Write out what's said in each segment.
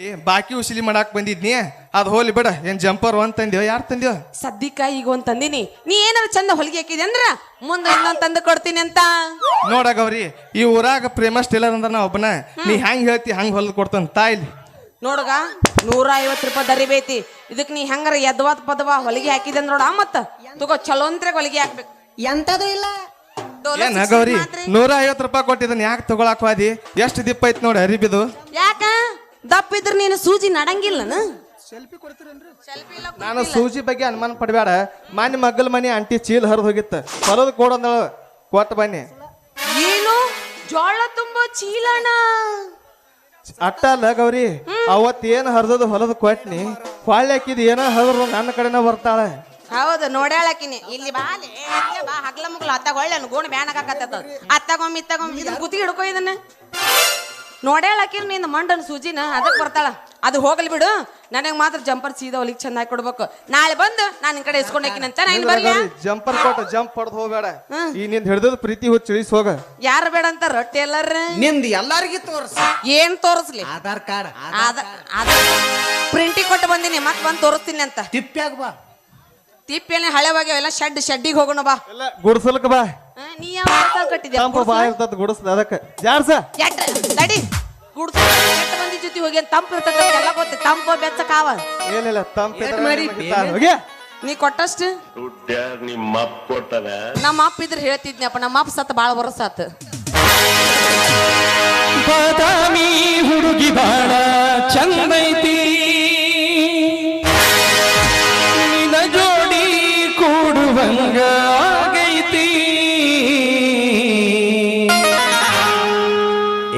ಏ ಬಾಕಿ ಉಸಿಲಿ ಮಾಡಾಕ್ ಬಂದಿದ್ನಿ ಅದ್ ಹೋಲಿ ಬಿಡ. ಏನ್ ಜಂಪರ್ ಒಂದ್ ತಂದ್ಯೋ ಯಾರ್ ತಂದ್ಯೋ? ಸದ್ಯಕ್ಕ ಈಗ ಒಂದ್ ತಂದಿನಿ. ನೀ ಏನಾರ ಚಂದ ಹೊಲಿಗೆ ಹಾಕಿದೆ ಅಂದ್ರ? ಮುಂದೆ ಇನ್ನೊಂದ್ ತಂದು ಕೊಡ್ತೀನಿ ಅಂತ. ನೋಡ ಗೌರಿ ಈ ಊರಾಗ ಪ್ರೇಮ ಟೇಲರ್ ಅಂದ್ರ ನಾ ಒಬ್ಬನ. ನೀ ಹೆಂಗ್ ಹೇಳ್ತಿ ಹಂಗ್ ಹೊಲ್ದ ಕೊಡ್ತಾನ ತಾಯಿಲಿ ನೋಡಗ ನೂರ ಐವತ್ ರೂಪಾಯಿ ದರಿಬೇತಿ ಇದಕ್ ನೀ ಹೆಂಗಾರ ಎದ್ವಾದ ಪದವ ಹೊಲಿಗೆ ಹಾಕಿದೆ ನೋಡ ಮತ್ತ ತಗೋ ಚಲೋ ಅಂತ್ರೆ ಹೊಲಿಗೆ ಹಾಕ್ಬೇಕು. ಎಂತದೂ ಇಲ್ಲ. ಏನ ಗೌರಿ. ನೂರ ಐವತ್ ರೂಪಾಯಿ ಕೊಟ್ಟಿದ್ದನ್ ಯಾಕೆ ತಗೊಳಕ್ ಹೋದಿ ಎಷ್ಟು ದಿಪ್ಪ ಐತ್ ನೋಡಿ ಅರಿಬಿದು. ಯಾಕ? ದಪ್ಪ ಇದ್ರ ನೀನು ಸೂಜಿ ನಡಂಗಿಲ್ಲನ? ನಾನು ಸೂಜಿ ಬಗ್ಗೆ ಅನುಮಾನ ಪಡಬೇಡ. ಮನೆ ಮಗ್ಗಲ್ ಮನೆ ಅಂಟಿ ಚೀಲ್ ಹರಿದು ಹೋಗಿತ್ತ. ಹೊಲದ ಕೊಡಂದಳ ಕೊಟ್ಟ ಬನ್ನಿ. ಏನು? ಜೋಳ ತುಂಬೋ ಚೀಲಣ ಅಟ್ಟ ಅಲ್ಲ ಗೌರಿ ಅವತ್ ಏನ್ ಹರಿದದು ಹೊಲದ ಕೊಟ್ನಿ. ಹೊಳ್ಳಿ ಹಾಕಿದ್ ಏನೋ ಹರಿದ್ರು ನನ್ನ ಕಡೆನ ಬರ್ತಾಳೆ. ಹೌದು ನೋಡ್ಯಾಳಕಿನಿ ಇಲ್ಲಿ ಬಾ ಲೇ, ಇಲ್ಲೇ ಬಾ. ಹಗ್ಲ ಮುಗ್ಲ. ಅತ್ತಾಗ ಒಳ್ಳೆ ಗೋಣ ಬ್ಯಾನಕಾಕತ್ತ ಅತ್ತಾಗೊಮ್ಮೆ ಇತ್ತಾಗೊಮ್ಮೆ ಇದನ್ನ ಕುತ್ತಿಗೆ ಹಿಡ್ಕೊ ಇದನ್ನ. ನೋಡ್ಯಾಳಕಿರ್ ನಿನ್ನ ಮಂಡನ್ ಸೂಜಿನ ಅದಕ್ಕೆ ಬರ್ತಾಳ. ಅದು ಹೋಗಲಿ ಬಿಡು. ನನಗೆ ಮಾತ್ರ ಜಂಪರ್ ಸೀದಾ ಹೊಲಿಗೆ ಚೆನ್ನಾಗಿ ಕೊಡ್ಬೇಕು. ನಾಳೆ ಬಂದು ನಾನು ನಿನ್ ಕಡೆ ಇಸ್ಕೊಂಡಾಕಿನಂತ ನಾನು ಬರ್ಲಿ. ಜಂಪರ್ ಕೊಟ್ಟು ಜಂಪ್ ಹೊಡೆದು ಹೋಗ್ಬೇಡ. ಈ ನಿಂದ ಹಿಡ್ದದ್ ಪ್ರೀತಿ ಹುಚ್ಚ ಇಳಿಸ್ ಹೋಗ. ಯಾರು ಬೇಡ ಅಂತ ರೊಟ್ಟಿ ಎಲ್ಲರ? ನಿಂದ ಎಲ್ಲಾರ್ಗಿ ತೋರ್ಸ. ಏನ್ ತೋರಿಸ್ಲಿ? ಆಧಾರ್ ಕಾರ್ಡ್ ಆಧಾರ್ ಪ್ರಿಂಟಿ ಪ್ರಿಂಟಿಗೆ ಕೊಟ್ಟು ಬಂದಿನಿ ಮತ್ತೆ ಬಂದು ತೋರಿಸ್ತೀನಿ ಅಂತ. ತಿಪ್ಪ್ಯಾಗ ಬಾ. ತಿಪ್ಪೇನೆ ಹಳೆವಾಗ್ಯಾವ ಎಲ್ಲ ಶೆಡ್ ಶೆಡ್ಡಿಗೆ ಹೋಗೋಣ ಬಾ. ಎಲ್ಲ ಗುಡ್ಸಲ್ಕ ಬಾ. ನೀ ಯಾವ ಕಟ್ಟಿದ್ಯಾ? ಇರ್ತದ ಅದಕ್ಕೆ. ಜಾಡ್ಸ ಎಟ್ ಎಟ್ ಮಂದಿ ಜೊತೆ ಹೋಗಿ ತಂಪ ಎಲ್ಲ ಗೊತ್ತ. ತಂಪು ಬೆಚ್ಚಕಾವ ಏನಿಲ್ಲ ತಂಪ ಏಟ್ ಮಾಡಿ? ಹೋಗಿ ನೀ ಕೊಟ್ಟಷ್ಟು? ನಿಮ್ಮ ಅಪ್ಪ ಕೊಟ್ಟದ? ನಮ್ಮ ಅಪ್ಪ ಇದ್ರೆ ಹೇಳ್ತಿದ್ನಪ್ಪ ನಮ್ಮ ಅಪ್ಪ ಸತ್ತ ಬಾಳ ವರ್ಷ ಆತ. ಬಾದಾಮಿ ಹುಡುಗಿ ಬಾಳ ಚಂದೈತಿ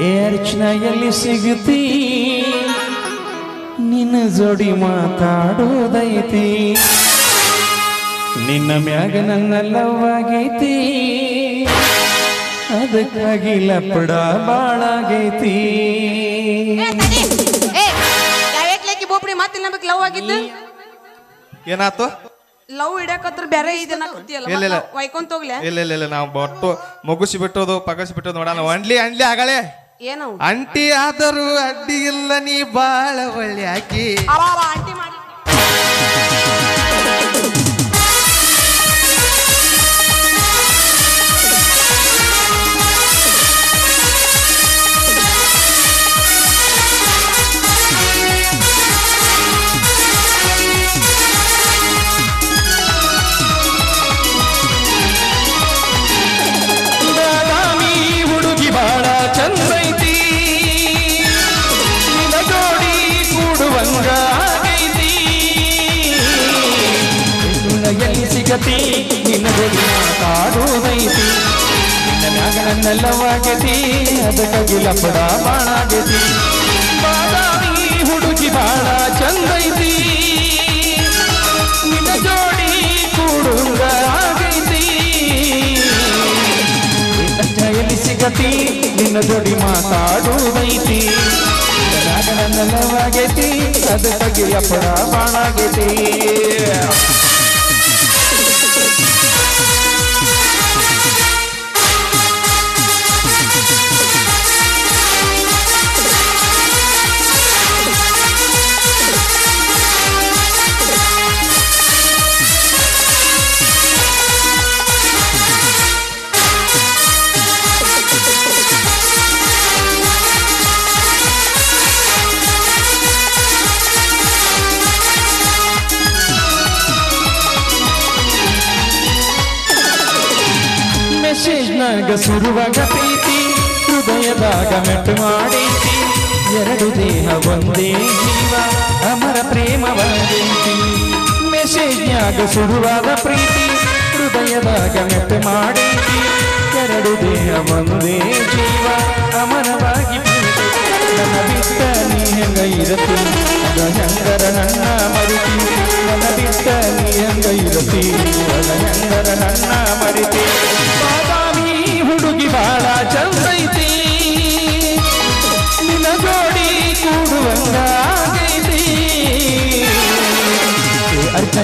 ಏ ಅರ್ಚನ ಎಲ್ಲಿ ಸಿಗುತ್ತಿ ನಿನ್ನ ಜೋಡಿ ಮಾತಾಡೋದೈತಿ ನಿನ್ನ ಮ್ಯಾಗ ನನ್ನ ಲವ್ವಾಗೈತಿ ಅದಕ್ಕಾಗಿ ಲಪಡ ಬಾಳಾಗೈತಿ. ಬೋಪಡಿ ಮತ್ತೆ ನಮಗೆ ಲವ್ ಆಗಿದ್ದು? ಏನಾತು? ಲವ್ ಇಡಕತ್ರ ಬೇರೆ ಇದನ್ನ ಇಲ್ಲ, ಇಲ್ಲ. ವೈಕೊಂತ ಹೋಗ್ಲಿ? ಇಲ್ಲ ಇಲ್ಲ ಇಲ್ಲ ನಾವು ಬಟ್ಟು ಮುಗಿಸಿ ಬಿಟ್ಟೋದು ಪಗಸಿ ಬಿಟ್ಟೋದು ನೋಡೋಣ ಅಂಡ್ಲಿ ಅಂಡ್ಲಿ ಆಗಳೆ ಏನು ಅಂಟಿ ಆದರೂ ಅಡ್ಡಿ ಇಲ್ಲ ನೀ ಬಾಳ ಒಳ್ಳೆ ಆಕಿ ಅವ ಮ್ಯಾಗ ನನ್ನೆಲ್ಲವಾಗೈತಿ ಅದಕ್ಕಾಗಿ ಲಪಡ ಬಾಳಾಗೈತಿ ಬಾದಾಮಿ ಹುಡುಗಿ ಬಾಳ ಚಂದೈತಿ. ನಿನ್ನ ಜೋಡಿ ಕೂಡುಂಗ ಆಗೈತಿ. ಎಲ್ಲಿ ಸಿಗತಿ, ನಿನ್ನ ಜೋಡಿ ಮಾತಾಡುವುದೈತಿ ನೆಲವಾಗೆತಿ ಅದಕ್ಕಾಗಿ ಅಪ್ಪಡ ಬಾಣಾಗೈತಿ. ಮೆಸೇಜ್ನಾಗ ಸುರುವಾಗ ಪ್ರೀತಿ, ಹೃದಯದಾಗ ಮೆಟ್ಟು ಮಾಡೈತಿ. ಎರಡು ದೇಹ ಒಂದೇ ಜೀವ, ಅಮರ ಪ್ರೇಮವಾಗೈತಿ ಮೆಸೇಜ್ನಾಗ ಸುರುವಾದ ಪ್ರೀತಿ, ಹೃದಯದಾಗ ಮೆಟ್ಟು ಮಾಡೈತಿ. ಎರಡು ದೇಹ ಒಂದೇ ಜೀವ, ಅಮರವಾಗಿ. ನನ್ನ ಬಿಟ್ಟ ನೀ ಹೆಂಗ ಇರತಿ? ಹೆಂಗರ ನನ್ನ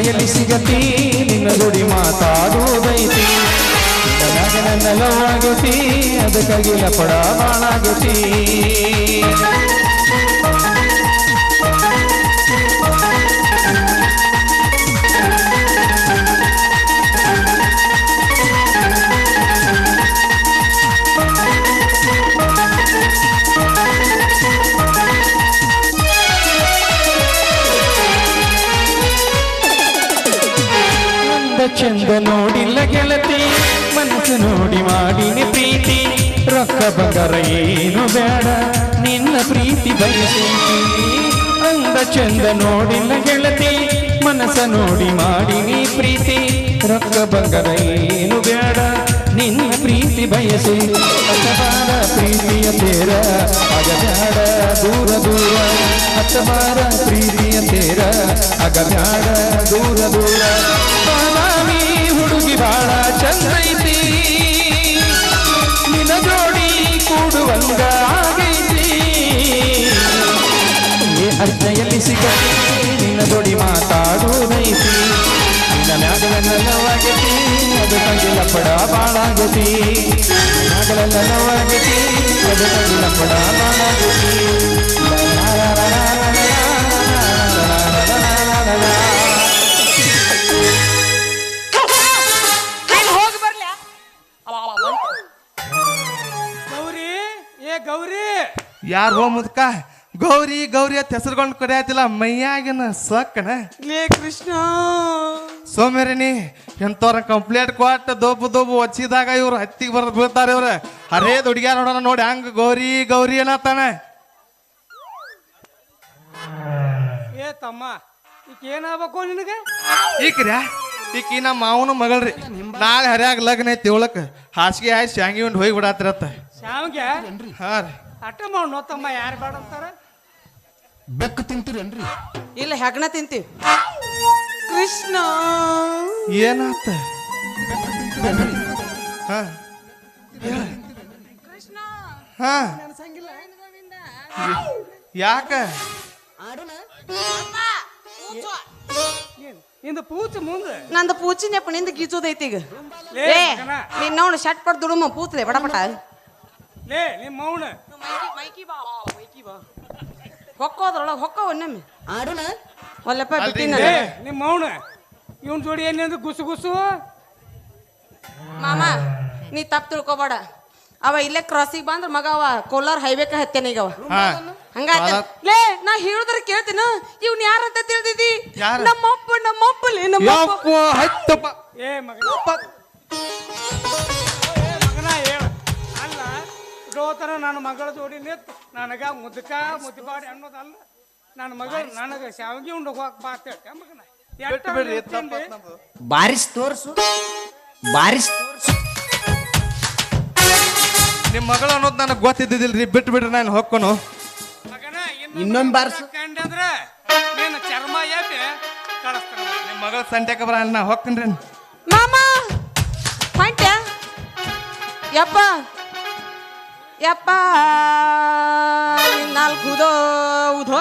ಎಲ್ಲಿ ಸಿಗತಿ ನಿನ್ನ ಗುಡಿ ಮಾತಾಡುವುದೈತಿ. ನನ್ನ ಆಗುತ್ತಿ ಅದಕ್ಕಾಗಿ ಲಪಡ ಬಾಳಾಗೈತಿ ಚಂದ ನೋಡಿಲ್ಲ ಗೆಳತಿ ಮನಸ್ಸು ನೋಡಿ ಮಾಡಿನಿ ಪ್ರೀತಿ. ರೊಕ್ಕ ಬಂಗಾರ ಏನು ಬೇಡ, ನಿನ್ನ ಪ್ರೀತಿ ಬಯಸೀತಿ ಅಂದ ಚಂದ ನೋಡಿಲ್ಲ ಗೆಳತಿ ಮನಸ್ಸ ನೋಡಿ ಮಾಡಿನಿ ಪ್ರೀತಿ. ರೊಕ್ಕ ಬಂಗಾರ ಏನು ಬೇಡ, ನಿನ್ನ ಪ್ರೀತಿ ಬಯಸಿ ಹತ್ತಬಾರ ಪ್ರೀತಿಯ ತೇರ ಆಗ ಬ್ಯಾಡ ದೂರ ದೂರ. ಹತ್ತಬಾರ ಪ್ರೀತಿಯ ತೇರ ಆಗ ಬ್ಯಾಡ ದೂರ ದೂರ. ಬಾಳ ಚಂದೈತಿ ನಿನ್ನ ಜೋಡಿ ಕೂಡುವಂಗ ಆಗೈತಿ. ಅರ್ಜೆಯಲ್ಲಿ ಸಿಗತಿ ನಿನ್ನ ಜೋಡಿ ಮಾತಾಡುವುದೈತಿ. ನಿನ್ನ ಮ್ಯಾಗಲೆಲ್ಲವಾಗೈತಿ ಅದು ಯಾರು ಹೋ ಮುದ್ಕ? ಗೌರಿ ಗೌರಿ ಅಂತ ಹೆಸರುಗೊಂಡು ಕರೆಯತಿಲ್ಲ ಮೈಯಾಗಿನ ಸಕ್ಕಣ ಲೇ ಕೃಷ್ಣ. ಸೋಮೇರಿನಿ ಎಂತವ್ರ ಕಂಪ್ಲೇಂಟ್ ಕೊಟ್ಟು ದೋಬು ದೋಬು ಒಚ್ಚಿದಾಗ ಇವ್ರು ಹತ್ತಿಗೆ ಬರ್ದು ಬೀಳ್ತಾರೆ ಇವ್ರು. ಅರೇ ಹುಡುಗ್ಯಾರ ನೋಡೋಣ ನೋಡಿ ಹಂಗ ಗೌರಿ ಗೌರಿ ತಾನೆ ಏ ತಮ್ಮ ಈಗ ಏನಾಗಬೇಕು ನಿನಗೆ? ಈಕ್ರ್ಯಾ ಈಕಿ ನಮ್ಮ ಮಾವನ ಮಗಳ್ರಿ. ನಾಳೆ ಹರ್ಯಾಗ ಲಗ್ನ ಐತಿ ಏಳಕ್ಕೆ ಹಾಸಿಗೆ ಆಯ್ತು ಶಾಂಗಿ ಉಂಡು ಹೋಗಿ ಬಿಡಾತಿರತ್ತ. ಶಾವ್ಗೆ? ಹಾ ರೀ ಅಟ್ಟ ಮಾಡು ನೋ ತಮ್ಮ ಯಾರು ಬೇಡ ಅಂತಾರ? ಬೆಕ್ಕು ತಿಂತೀರೇನ್ರಿ? ಇಲ್ಲ ಹೆಗ್ಣ ತಿಂತೀವಿ. ಕೃಷ್ಣ. ಏನಾತ? ಹಾ. ಹಾ. ಯಾಕ? ಇಂದ ಪೂಚ. ಮುಂದೆ? ನಂದು ಪೂಚಿನಪ್ಪ ನಿಂದ ಗೀಚೋದೈತಿ ಈಗ. ಲೇ ನೀನ್ ನೋಡು ಶಟ್ ಪಟ್ ದುಡುಮ ಪೂತ್ಲೆ ಬಡ ಬಟ ಲೇ ನಿಮ್ಮ ಮೌನ ಹೊಕ್ಕೋದ್ರೊಳಗೆ ಹೊಕ್ಕ ಒನ್ನೊಮ್ಮೆ. ಆಡೋಣ. ಒಲ್ಲಪ್ಪ ಬಿಟ್ಟಿನೇ ಲೇ ನಿಮ್ಮ ಮೌನ ಇವನ್ ಜೋಡಿ ಏನಂದ್ರೆ ಗುಸು ಗುಸು? ಮಾಮ ನೀ ತಪ್ಪು ತಿಳ್ಕೊಬೇಡ. ಅವ ಇಲ್ಲೇ ಕ್ರಾಸಿಗೆ ಬಂದ್ರ ಮಗ ಅವ ಕೋಲಾರ ಹೈವೇಕ ಹತ್ತೇನೆ ಈಗ ಅವ. ಹಾ. ಹಂಗಾಯ್ತ ಲೇ ನಾ ಹೇಳಿದ್ರೆ ಕೇಳ್ತೀನ. ಇವ್ನ ಯಾರಂತ ತಿಳಿದಿದಿ? ಯಾರು? ನಮ್ಮಪ್ಪ ನಮ್ಮಪ್ಪಲೇ ನಮ್ಮಪ್ಪ. ಯಪ್ಪ ಹತ್ತಪ್ಪ. ಏ ಮಗನ. ಇಡೋತನ ನನ್ನ ಮಗಳ ಜೋಡಿ ನಿತ್ತು ನನಗ ಮುದ್ಕ ಮುದ್ದಿಪಾಡಿ ಅನ್ನೋದಲ್ಲ. ನನ್ನ ಮಗಳು ನನಗ ಶಾವಿಗೆ ಉಂಡು ಹೋಗಕ್ ಬಾ ಅಂತ ಹೇಳ್ತೆ ಮಗನ. ಎಟ್ಟ ಬಿಡ್ರಿ ತಿಂಡಿ? ಬಾರಿಸ್ ತೋರ್ಸು. ಬಾರಿಸ್ ತೋರ್ಸು. ನಿಮ್ಮ ಮಗಳು ಅನ್ನೋದು ನನಗೆ ಗೊತ್ತಿದ್ದಿದ್ದಿಲ್ರಿ ಬಿಟ್ಟು ಬಿಡ್ರಿ ನಾನು ಹೊಕ್ಕನು. ಮಗನ ಇನ್ನೊಂದ್ ಬಾರ್ಸು. ಕಂಡಂದ್ರ ನೀನು ಚರ್ಮ ಎಬ್ಬಿ ಕಳಿಸ್ತಾನ ನಿಮ್ಮ ಮಗಳ ಸಂಟ್ಯಾಕ ಬರ ನಾ ಹೊಕ್ಕನ್ರಿ. ಮಾಮ ಹೊಂಟ ಯಪ್ಪ ಯಪ್ಪ ನಾಲ್ಕು ಉದೋ ಉದೋ.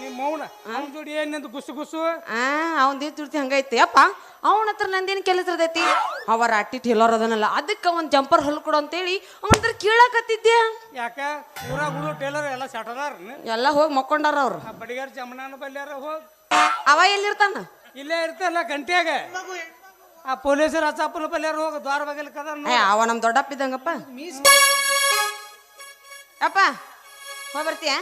ನಿಮ್ಮ ಮೌನ ಅವ್ನ ಜೋಡಿ ಏನಿಂದ ಗುಸು ಗುಸು ಆ ಅವನ್ ತುರ್ತಿ ಹಂಗೈತಿ. ಯಪ್ಪ ಅವನ ಹತ್ರ ನಂದೇನು ಕೆಲಸ ಇರ್ತೈತಿ? ಅವರ ಅಟ್ಟಿ ಟೇಲರ್ ಅದನಲ್ಲ ಅದಕ್ಕೆ ಒಂದ್ ಜಂಪರ್ ಹೊಲ್ಕೊಡು ಅಂತೇಳಿ ಅವನ ಹತ್ರ ಕೇಳಕತ್ತಿದ್ದೆ ಯಾಕ? ಊರಾಗ ಟೇಲರ್ ಎಲ್ಲ ಸೆಟದಾರ ಎಲ್ಲ ಹೋಗಿ ಮಕ್ಕೊಂಡಾರ ಅವ್ರು. ಆ ಬಡಿಗಾರ ಜಮನಾನ ಬಲ್ಯಾರ ಹೋಗ್. ಅವ ಎಲ್ಲಿರ್ತಾನ? ಇಲ್ಲೇ ಇರ್ತಲ್ಲ ಗಂಟ್ಯಾಗ. ಆ ಪೊಲೀಸರ ಅಚ್ಚಾಪನ ಬಲ್ಯಾರ ಹೋಗ ದ್ವಾರ ಬಗಲ್ ಕದ ಏ ಅವ ನಮ್ ದೊಡ್ಡಪ್ಪ ಇದ್ದಂಗಪ್ಪ ಅಪ್ಪ ಹೋಗಿ ಬರ್ತೀಯಾ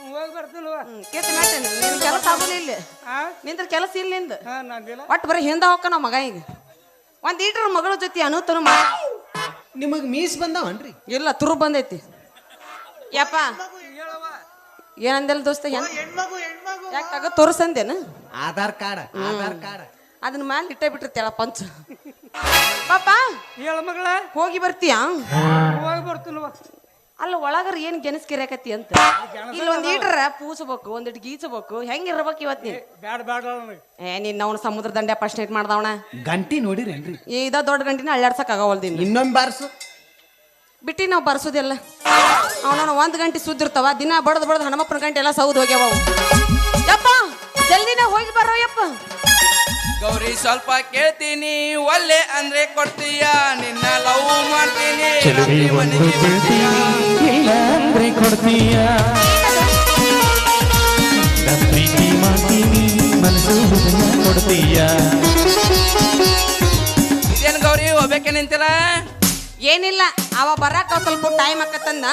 ಹೋಗಿ. ಬರ್ತಿಲ್ವ ಕೇಳ್ತಿ ಮಾಡ್ತೇನೆ ನಿನ್ ಕೆಲಸ ಆಗೋಲ್ಲ ಇಲ್ಲಿ. ಹಾ ನಿಂದ್ರ ಕೆಲಸ ಇಲ್ಲ ನಿಂದ. ಹಾ ನಂದಿಲ್ಲ. ಒಟ್ಟು ಬರೀ ಹಿಂದ ಹೋಗ ನಮ್ಮ ಮಗ ಈಗ. ಒಂದ್ ಈಟ್ರ ಮಗಳ ಜೊತೆ ಅನುತನು ಮಾ ನಿಮಗ್ ಮೀಸ್ ಬಂದಾವನ್ರಿ? ಇಲ್ಲ ತುರು ಬಂದೈತಿ. ಯಪ್ಪ. ಏನಂದಿಲ್ಲ ದೋಸ್ತ ಯಾಕೆ ತಗ ತೋರ್ಸಂದೇನು? Aadhaar card Aadhaar card. ಅದನ್ನ ಮ್ಯಾಲ ಇಟ್ಟೇ ಬಿಟ್ಟಿರ್ತೇಳ ಪಂಚ. ಪಾಪ ಹೇಳ ಮಗಳ. ಹೋಗಿ ಬರ್ತೀಯ? ಹೋಗಿ ಬರ್ತಿಲ್ವ ಅಲ್ಲ ಒಳಗರ ಏನ್ ಗೆನಸ್ಕಿರಕತಿ ಅಂತ? ಇಲ್ಲಿ ಒಂದ್ ಈಟ್ರ ಪೂಸಬೇಕು ಒಂದಿಟ್ಟು ಗೀಚಬೇಕು ಹೆಂಗಿರ್ಬೇಕು ಇವತ್ ನೀ ಬ್ಯಾಡ ಬ್ಯಾಡ ನನಗೆ. ಏ ನಿನ್ನ ಅವನ ಸಮುದ್ರ ದಂಡೆ ಫಸ್ಟ್ ನೈಟ್ ಮಾಡ್ದವಣ ಗಂಟಿ ನೋಡಿರೇನ್ರಿ? ಇದ ದೊಡ್ಡ ಗಂಟಿನ ಅಳ್ಳಾಡ್ಸಕ್ ಆಗವಲ್ದಿನ ಇನ್ನೊಂದ್ ಬಾರ್ಸು. ಬಿಟ್ಟಿ ನಾವು ಬರ್ಸೋದಿಲ್ಲ. ಅವನ ಒಂದ್ ಗಂಟೆ ಸುದ್ದಿರ್ತಾವ ದಿನ ಬಡದ್ ಬಡದ್ ಹನುಮಪ್ಪನ ಗಂಟೆ ಎಲ್ಲ ಸೌದ್ ಹೋಗ್ಯಾವ. ಯಪ್ಪ ಜಲ್ದಿನ ಹೋಗಿ ಬರೋ ಯಪ್ಪ. ಗೌರಿ ಸ್ವಲ್ಪ ಕೇಳ್ತೀನಿ ಒಲ್ಲೆ ಅಂದ್ರೆ ಕೊಡ್ತೀಯ ನಿನ್ನ ಲವ್ ಮಾಡ್ತೀನಿ. ಚೆಲುವೆ ಒಂದು ಇಲ್ಲ ಅಂದ್ರೆ ಕೊಡ್ತೀಯ. ಪ್ರೀತಿ ಮಾಡ್ತೀನಿ ಮನಸ್ಸು ಹೃದಯ ಕೊಡ್ತೀಯ. ಇದೇನ್ ಗೌರಿ ಹೋಗ್ಬೇಕೆ ನಿಂತಿಲ್ಲ? ಏನಿಲ್ಲ ಅವ ಬರಾಕ ಸ್ವಲ್ಪ ಟೈಮ್ ಆಕತ್ತಂದ.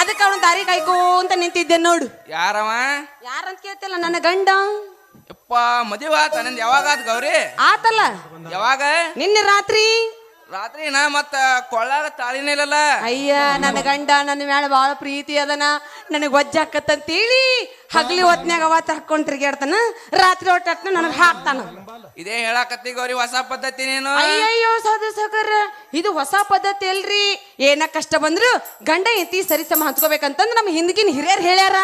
ಅದಕ್ಕೆ ಅವನ ದಾರಿ ಕಾಯ್ಕೋ ಅಂತ ನಿಂತಿದ್ದೆ ನೋಡು. ಯಾರವ? ಯಾರಂತ ಕೇಳ್ತಿಲ್ಲ ನನ್ನ ಗಂಡ. ಯಪ್ಪ ಮದುವೆ ಆತ ನಂದು ಯಾವಾಗ ಆತ ಗೌರಿ? ಆತಲ್ಲ. ಯಾವಾಗ? ನಿನ್ನೆ ರಾತ್ರಿ. ರಾತ್ರಿ ನಾ ಮತ್ತ ಕೊಳ್ಳಾಗ ತಾಳಿನೇ ಇಲ್ಲಲ್ಲ. ಅಯ್ಯ ನನ್ನ ಗಂಡ ನನ್ನ ಮ್ಯಾಲ ಬಾಳ ಪ್ರೀತಿ ಅದನ. ನನಗ್ ವಜ್ಜಾಕತ್ತಂತೇಳಿ ಹಗ್ಲಿ ಹೊತ್ನ್ಯಾಗ ಅವತ್ತ ಹಾಕೊಂಡ್ ತಿರ್ಗಾಡ್ತಾನ ರಾತ್ರಿ ಹೊಟ್ಟು ನನಗ್ ಹಾಕ್ತಾನ. ಇದೇ ಹೇಳಾಕತ್ತಿ ಗೌರಿ ಹೊಸ ಪದ್ಧತಿ ನೀನು. ಅಯ್ಯಯ್ಯೋ ಸಾಧು ಸಾಗರ ಇದು ಹೊಸ ಪದ್ಧತಿ ಅಲ್ರಿ. ಏನ ಕಷ್ಟ ಬಂದ್ರು ಗಂಡ ಎತ್ತಿ ಸರಿ ಸಮ ಹಂಚ್ಕೋಬೇಕಂತಂದ್ ನಮ್ ಹಿಂದಿನ ಹಿರಿಯರ್ ಹೇಳ್ಯಾರ.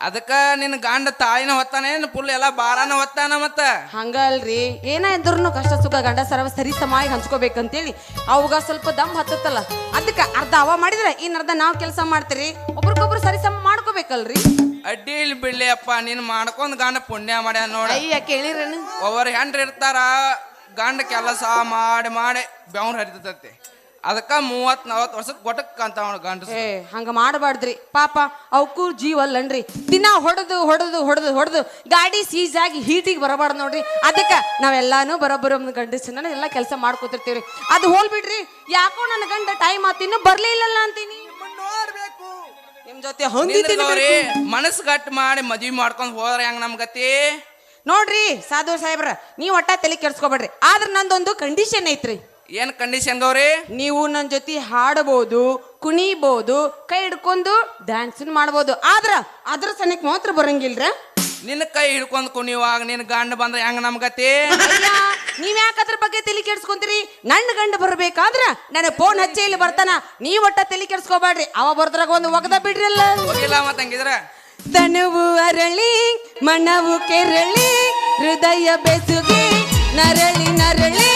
ಅದಕ್ಕ ನಿನ್ನ ಗಂಡ ತಾಳಿನ ಹೊತ್ತಾನೆ ಫುಲ್ ಎಲ್ಲ ಬಾರಾನ ಹೊತ್ತಾನ ಮತ್ತ? ಹಂಗಲ್ರಿ. ಏನ ಇದ್ರೂ ಕಷ್ಟ ಸುಖ ಗಂಡ ಸರವ ಸರಿ ಸಮಾಗಿ ಹಂಚ್ಕೋಬೇಕಂತೇಳಿ ಅವಾಗ ಸ್ವಲ್ಪ ದಮ್ ಹತ್ತತ್ತಲ್ಲ. ಅದಕ್ಕ ಅರ್ಧ ಅವ ಮಾಡಿದ್ರೆ ಇನ್ ಅರ್ಧ ನಾವ್ ಕೆಲಸ ಮಾಡ್ತೀರಿ. ಒಬ್ರಿಗೊಬ್ರು ಸರಿ ಸಮ ಮಾಡ್ಕೋಬೇಕಲ್ರಿ? ಅಡ್ಡಿ ಇಲ್ಲಿ ಬಿಡ್ಲಿ ಅಪ್ಪ ನೀನ್ ಮಾಡ್ಕೊಂಡ್ ಗಂಡ ಪುಣ್ಯ ಮಾಡ್ಯ ನೋಡ. ಅಯ್ಯ ಕೇಳಿರೇನು? ಒಬ್ಬರು ಹೆಂಡ್ರಿ ಇರ್ತಾರ ಗಂಡ ಕೆಲಸ ಮಾಡಿ ಮಾಡಿ ಬೆವ್ರ ಹರಿತೈತಿ. ಅದಕ್ಕ ಮೂವತ್ ನಲವತ್ ವರ್ಷಕ್ ಗೊಟಕ್ ಅಂತ ಅವನು ಏ ಹಂಗ ಮಾಡಬಾರ್ದ್ರಿ. ಪಾಪ ಅವಕ್ಕೂ ಜೀವ ಅಲ್ಲನ್ರಿ. ದಿನ ಹೊಡೆದು ಹೊಡೆದು ಹೊಡೆದು ಹೊಡೆದು ಗಾಡಿ ಸೀಸ್ ಆಗಿ ಹೀಟಿಗೆ ಬರಬಾರ್ದು ನೋಡ್ರಿ. ಅದಕ್ಕ ನಾವೆಲ್ಲಾನು ಬರೋಬ್ಬರ ಒಂದು ಗಂಡಸನ್ನ ಎಲ್ಲ ಕೆಲಸ ಮಾಡ್ಕೋತಿರ್ತೀವ್ರಿ. ಅದು ಹೋಲ್ಬಿಡ್ರಿ. ಯಾಕೋ ನನ್ನ ಗಂಡ ಟೈಮ್ ಆತ ಇನ್ನು ಬರ್ಲೇ ಇಲ್ಲಲ್ಲ ಅಂತೀನಿ. ನಿಮ್ ಜೊತೆ ಹೊಂದಿದ್ದೀನಿ ನೋಡಿ ಮನಸ್ ಗಟ್ಟು ಮಾಡಿ ಮದ್ವಿ ಮಾಡ್ಕೊಂಡ್ ಹೋದ್ರೆ ಹೆಂಗ್ ನಮ್ ಗತಿ? ನೋಡ್ರಿ ಸಾಧು ಸಾಹೇಬ್ರ ನೀವ್ ಒಟ್ಟ ತಲೆ ಕೆಡ್ಸ್ಕೊಬೇಡ್ರಿ. ಆದ್ರೆ ನಂದೊಂದು ಕಂಡೀಷನ್ ಐತ್ರಿ. ಏನ್ ಕಂಡೀಷನ್ ಗೌರಿ? ನೀವು ನನ್ನ ಜೊತೆ ಹಾಡಬಹುದು ಕುಣಿಬಹುದು ಕೈ ಹಿಡ್ಕೊಂಡು ಡ್ಯಾನ್ಸ್ ಮಾಡಬಹುದು ಆದ್ರ ಅದ್ರ ಸನಕ್ ಮಾತ್ರ ಬರಂಗಿಲ್ರ? ನಿನ್ನ ಕೈ ಹಿಡ್ಕೊಂಡು ಕುಣಿಯುವಾಗ ನಿನ್ ಗಂಡ ಬಂದ್ರೆ ಹೆಂಗ್ ನಮ್ ಗತಿ? ಅಯ್ಯ, ನೀವ್ ಯಾಕೆ ಅದ್ರ ಬಗ್ಗೆ ತಲೆ ಕೆಡ್ಸ್ಕೊಂತೀರಿ? ನನ್ನ ಗಂಡ ಬರ್ಬೇಕಾದ್ರ ನನ್ನ ಫೋನ್ ಹಚ್ಚಿ ಇಲ್ಲಿ ಬರ್ತಾನ. ನೀವ್ ಒಟ್ಟ ತಲೆ ಕೆಡ್ಸ್ಕೊಬೇಡ್ರಿ. ಅವ ಬರ್ದ್ರಾಗ ಒಂದು ಒಗದ ಬಿಡ್ರಲ್ಲ. ಹೋಗಿಲ್ಲ ಮತ್ತ ಹಂಗಿದ್ರ? ತನುವು ಅರಳಿ ಮನವು ಕೆರಳಿ ಹೃದಯ ಬೆಸುಗೆ ನರಳಿ ನರಳಿ.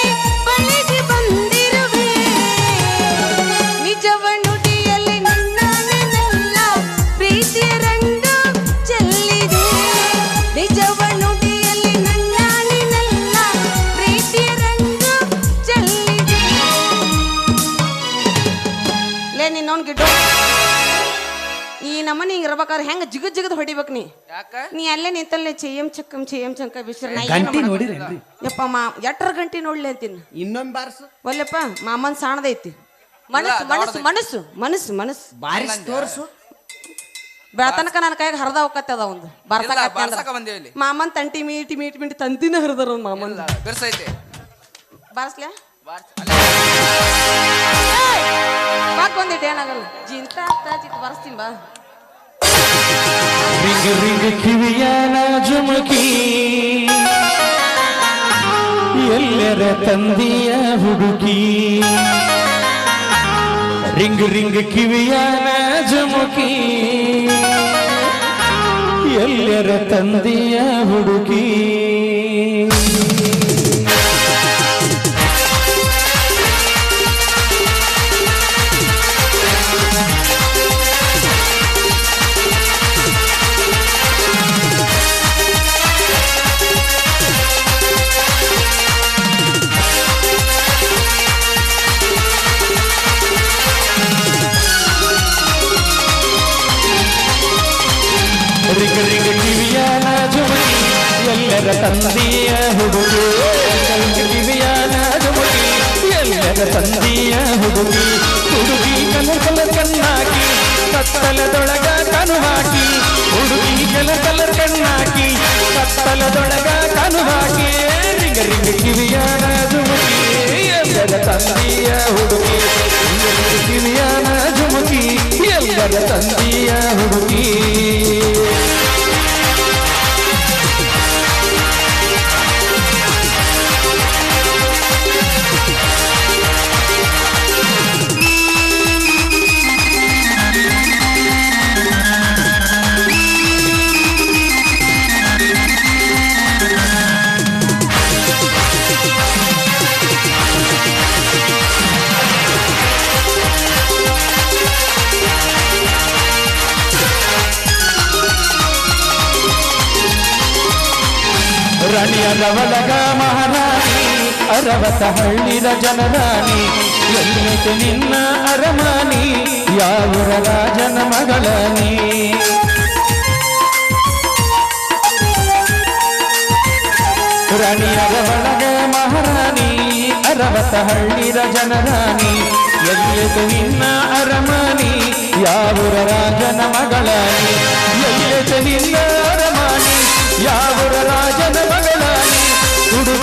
ನಮ್ಮನೆ ಹಿಂಗ್ ಇರ್ಬೇಕಾದ್ರೆ ಹೆಂಗ ಜಿಗದ್ ಜಿಗದ್ ಹೊಡಿಬೇಕು ನೀ? ಯಾಕ? ನೀ ಅಲ್ಲೇ ನಿಂತಲ್ಲೇ ಚೆಯ್ಯಂ ಚಕ್ಕಂ ಚೆಯ್ಯಂ ಚಂಕ ಬಿಸಿರ ಗಂಟಿ ನೋಡಿರೇನ್ರಿ ಯಪ್ಪ ಮಾ ಎಟ್ರ ಗಂಟೆ ನೋಡ್ಲಿ ಅಂತೀನಿ. ಇನ್ನೊಂದ್ ಬಾರ್ಸು? ಒಲ್ಲಪ್ಪ ಮಾಮನ್ ಸಾಣದೈತಿ. ಮನಸ್ಸು ಮನಸ್ಸು ಮನಸ್ಸು ಮನಸ್ಸು ಮನಸ್ಸು. ಬಾರಿಸ್ ತೋರ್ಸು. ಬೆಳತನಕ ನನ್ನ ಕೈಗೆ ಹರಿದ ಅದ ಒಂದು. ಬರ್ಸಕ ಬಂದೇವಿ ಇಲ್ಲಿ. ಮಾಮನ್ ತಂಟಿ ಮೀಟಿ ಮೀಟಿ ಮೀಟಿ ತಂತಿನ ಹರಿದಾರ ಮಾಮನ್. ಬಿರ್ಸೈತಿ. ಬಾರ್ಸ್ಲ್ಯಾ? ಬಾರ್ಸ್- ಬಾಕ್ ಬಂದಿಟ್ಟು ಏನಾಗಲ್ಲ. ಜಿಂತ ಚಿತ್ ಬಾರಿಸ್ತೀನಿ ಬಾ. ರಿಂಗ್ ರಿಂಗ ಕಿವಿಯನ ಜುಮುಕಿ ಎಲ್ಲರ ತಂದೆಯ ಹುಡುಕಿ. ರಿಂಗ್ ರಿಂಗ್ ಕಿವಿಯನ ಜುಮುಕಿ ಎಲ್ಲರ ತಂದೆಯ ಹುಡುಕಿ. ಕತ್ತಲದೊಳಗ ಕನು ಹಾಕಿ ಹುಡುಗಿ ಕಲರ್ ಕಲರ್ ಕಣ್ಣಾಕಿ ಕತ್ತಲದೊಳಗ ಕನು ಹಾಕಿ, ರಿಂಗ ರಿಂಗ ಕಿವಿಯನ ಜುಮುಕಿ ಎಲ್ಲರ ತಂದೆಯ ಹುಡುಗಿ ಕಿವಿಯ ಜುಮುಕಿ ಎಲ್ಲರ ತಂದೆಯ ಹುಡುಗಿ ರಾಣಿಯ ರವಲಗ ಮಹಾರಾಣಿ ಅರವತ ಹಳ್ಳಿದ ಜನರಾಣಿ ಎಲ್ಲಿತು ನಿನ್ನ ಅರಮಾನಿ? ಯಾವರ ರಾಜನ ಮಗಳನಿ ರಾಣಿ ರವಳಗ ಮಹಾರಾಣಿ ಅರವತ ಹಳ್ಳಿದ ಜನರಾಣಿ ಎಲ್ಲಿತು ನಿನ್ನ ಅರಮಾನಿ? ಯಾವರ ರಾಜನ ಮಗಳನಿ ಎಲ್ಲಿತು ನಿನ್ನ ಅರಮಾನಿ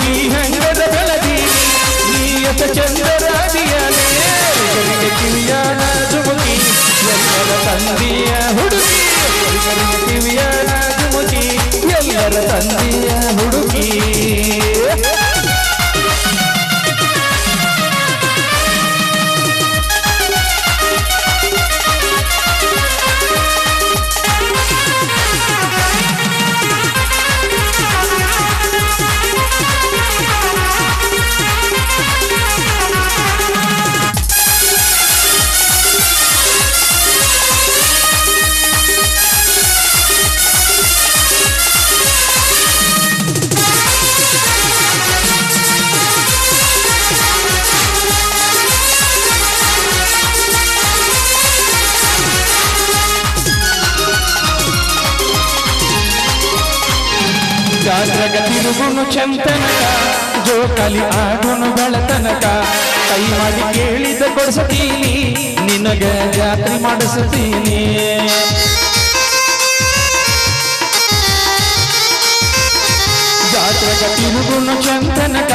ನೀ ಹೆಂಗದ ಬೆಳದೀನಿ ನೀ ಎಸ ಚಂದರಾದಿಯನೇ ಕಿವಿಯಾನ ಜುಮುಕಿ ಎಲ್ಲರ ತಂದೆಯ ಹುಡುಗಿ. ಕಿವಿಯಾನ ಜುಮುಕಿ ಎಲ್ಲರ ತಂದಿಯ ಜಾತ್ರಗ ತಿರುಗುನು ಚಂತನಕ, ಜೋಕಾಲಿ ಆಡುನು ಬೆಳತನಕ. ಕೈ ಮಾಡಿ ಕೇಳಿದ ಕೊಡಿಸ್ತೀನಿ, ನಿನಗ ಜಾತ್ರೆ ಮಾಡಿಸ್ತೀನಿ. ಜಾತ್ರೆಗ ತಿರುಗುನು ಚಂತನಕ,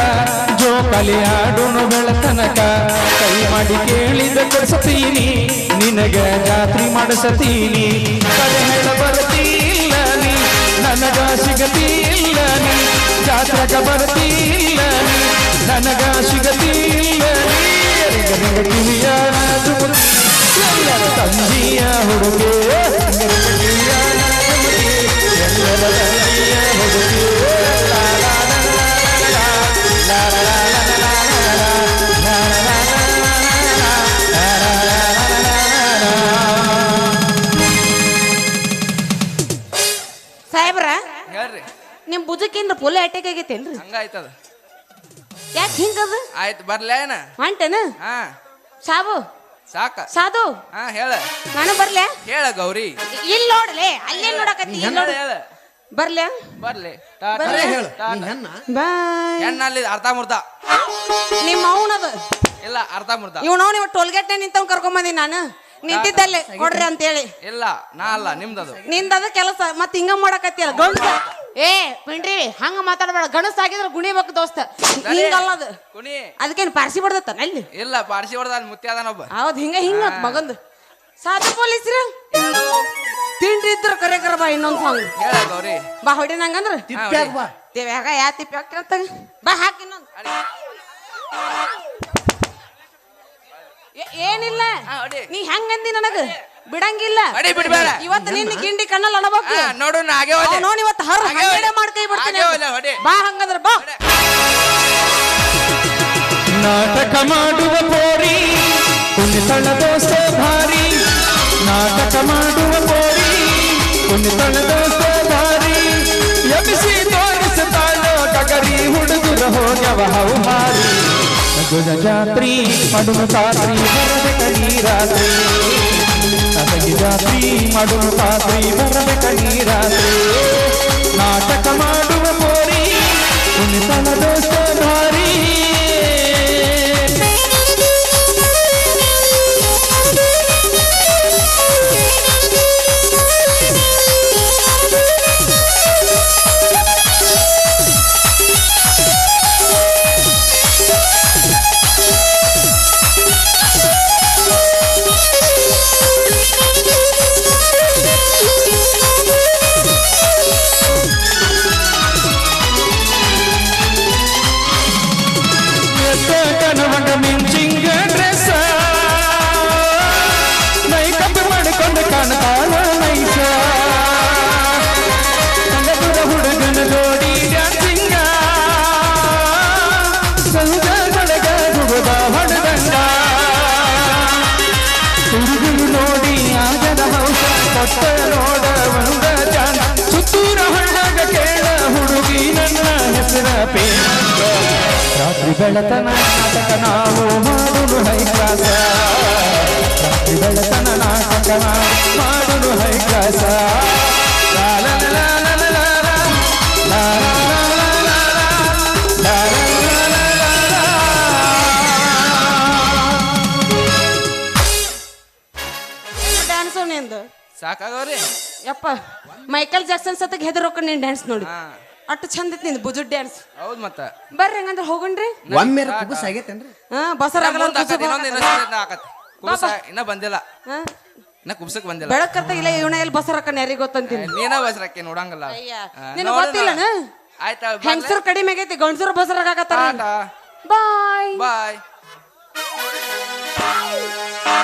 ಜೋಕಾಲಿ ಆಡುನು ಬೆಳತನಕ. ಕೈ ಮಾಡಿ ಕೇಳಿದ ಕೊಡಿಸ್ತೀನಿ, ನಿನಗ ಜಾತ್ರೆ ಮಾಡಿಸ್ತೀನಿ. ಕರೆ ಹೇಳ ಬರ್ತಿಲ್ಲ ನನಗ ಸಿಗತಿಲ್ಲ. ಚಟಪಡತಿ ಇಲ್ಲ ನನಗ ಸಿಗತಿ ಇಲ್ಲ ಕಿವಿಯ ಎಲ್ಲರ ತಂದಿಯ ಹುಡುಗೆ ಎಲ್ಲರ ತಂದಿಯ ಹುಡುಗೆ ನಿಮ್ ಭುಜಕ್ಕಿಂದ ಪುಲ್ಲ ಅಟ್ಯಾಕ್ ಆಗೈತೇನ್ರಿ ಹಂಗಾಯ್ತದ. ಯಾಕೆ ಹಿಂಗದ? ಆಯ್ತು ಬರ್ಲೇನ ಹೊಂಟೇನ ಹಾ. ಸಾಬು? ಸಾಕ. ಸಾಧು? ಹಾ ಹೇಳ. ನಾನು ಬರ್ಲೆ? ಹೇಳ ಗೌರಿ. ಇಲ್ಲಿ ನೋಡ್ಲೆ ಅಲ್ಲೇ ನೋಡಕತ್ತಿ ಇಲ್ಲಿ ನೋಡು. ಹೇಳ. ಬರ್ಲೆ? ಬರ್ಲಿ. ಬರೇ ಹೇಳು. ನೀ ಹೆಣ್ಣ? ಬಾಯ್. ಹೆಣ್ಣಲ್ಲಿ ಅರ್ಧ ಮುರ್ದ ನಿಮ್ಮ ಅವನದ. ಇಲ್ಲ ಅರ್ಧ ಮುರ್ದ ಇವ್ ನಾವು ನೀವು ಟೋಲ್ಗೇಟ್ ನಿಂತವ್ ಕರ್ಕೊಂಬಂದಿ ನಾನು. ನಿಂತಿದ್ದಲ್ಲೇ ಕೊಡ್ರಿ ಅಂತೇಳಿ. ಇಲ್ಲ ನಾ ಅಲ್ಲ ನಿಮ್ದದು. ನಿಂದದ ಕೆಲಸ ಮತ್ತೆ ಹಿಂಗ ಮಾಡಕತ್ತಿಯಲ್ಲ ಗಣಸ ಏ ಪಿಂಡ್ರಿ ಹಂಗ ಮಾತಾಡಬೇಡ. ಗಣಸ ಆಗಿದ್ರ ಗುಣಿಬೇಕು ದೋಸ್ತ. ಅದು. ಕುಣಿ ಅದಕ್ಕೇನು ಪಾರ್ಸಿ ಬಡ್ದತ್ತ ಅಲ್ಲಿ? ಇಲ್ಲ ಪಾರ್ಸಿ ಹೊಡೆದ ಅಲ್ಲಿ ಮುತ್ತಿ ಅದಾನೊಬ್ಬ ಹೌದ್ ಹಿಂಗ ಹಿಂಗ ಮಗಂದು. ಸಾಧು ಪೊಲೀಸ್ರ? ತಿಂಡಿ ಇದ್ರ ಕರೆ ಕರ ಬಾ ಇನ್ನೊಂದ್ ಸಾಂಗ್ ಹೇಳ ಗೌರಿ. ಬಾ ಹೊಡಿ ನಂಗಂದ್ರ ತಿಪ್ಪ್ಯಾಗ ಬಾ. ದೇವ್ಯಾಗ ಯಾ ತಿಪ್ಪಿ ಹಾಕಿರತ್ತಾಗ ಬಾ ಹಾಕಿ ಇನ್ನೊಂದ್. ಏ- ಏನಿಲ್ಲ. ನೀ ಹೆಂಗಂದಿ ನನಗ? ಬಿಡಂಗಿಲ್ಲ. ಹೊಡಿ, ಬಿಡ್ಬೇಡ. ಇವತ್ತು ನಿನ್ನ ಗಿಂಡಿ ಕಣ್ಣಲ್ಲಿ ಅಣಬೇಕು ಹಾ, ನೋಡು ನಾ ಹಾಗೆ ಹೋದೆ. ನೋಡಿ ಇವತ್ತು ಹರ್ ಹಾಗೆ ಹಂಗಡೆ ಹೋದೆ. ಮಾಡ್ಕೈ ಬಿಡ್ತೀನಿ. ಹಾಗೆ ಹೋದೆ, ಹೊಡಿ. ಬಾ ಹಂಗಂದ್ರ ಬಾ. ನಾಟಕ ಮಾಡುವ ಪೋರಿ ಕುಣಿತಳ ದೋಸೆ ಭಾರಿ. ನಾಟಕ ಮಾಡುವ ಪೋರಿ ಕುಣಿತಳ ದೋಸೆ ಭಾರಿ. ಎಬ್ಬಿಸಿ ತೋರಿಸುತ್ತಾಳೋ ಗಗರಿ ಹುಡುಗರ ಹೋಗವ ಹೌಹಾರಿ ಗುಜ ಜಾತ್ರಿ ಮಡುನು ಪಾತ್ರಿ ಬರಬೇಕ ನೀರಾತ್ರಿ ಅಸಗಿ ಮಲಗಿದ ಶ್ರೀ ಮಡುಪಾದೈ ಬರಬ ನೆನಪೇ ರಾತ್ರಿ ಬೆಳತನ ನಾಟಕ ನಾವು ಮಾಡುದು ಹೈಕಾಸ ರಾತ್ರಿ ಬೆಳತನ ನಾಟಕ ಮಾಡುದು ಹೈಕಾಸ ಸಾಕಾಗವ್ರಿ? ಯಪ್ಪ ಮೈಕಲ್ ಜಾಕ್ಸನ್ ಸತಕ್ ಹೆದರೋಕ ನೀನ್ ಡ್ಯಾನ್ಸ್ ನೋಡಿ. ಅಟ್ಟು ಚಂದ ಐತಿ ನಿಂದು ಬುಜುಡ್ ಡ್ಯಾನ್ಸ್ ಹೌದ್ ಮತ್ತ. ಬರ್ರಿ ಹಂಗಂದ್ರೆ ಹೋಗಣ್ರಿ. ಒಮ್ಮೆ ಕುಬಸ್ ಆಗೈತೇನ್ರಿ? ಹಾ ಬಸರ ಕುಬಸ ಇನ್ನ ಬಂದಿಲ್ಲ. ಹಾ. ಇನ್ನ ಕುಬ್ಸಕ್ ಬಂದಿಲ್ಲ. ಇಲ್ಲ ಇವನ ಎಲ್ಲಿ ಯಾರಿಗ್ ಗೊತ್ತಂತೀನಿ. ನೀನ ಬಸ್ರಕ್ಕೆ ನೋಡಂಗಲ್ಲ. ಗೊತ್ತಿಲ್ಲನ? ನಾ. ಆಯ್ತಾ ಹೆಂಗಸರು ಕಡಿಮೆ ಆಗೈತಿ ಗಂಡಸರು ಬಸರಾಗತ್ತಾರ ಬಾಯ್. ಬಾಯ್.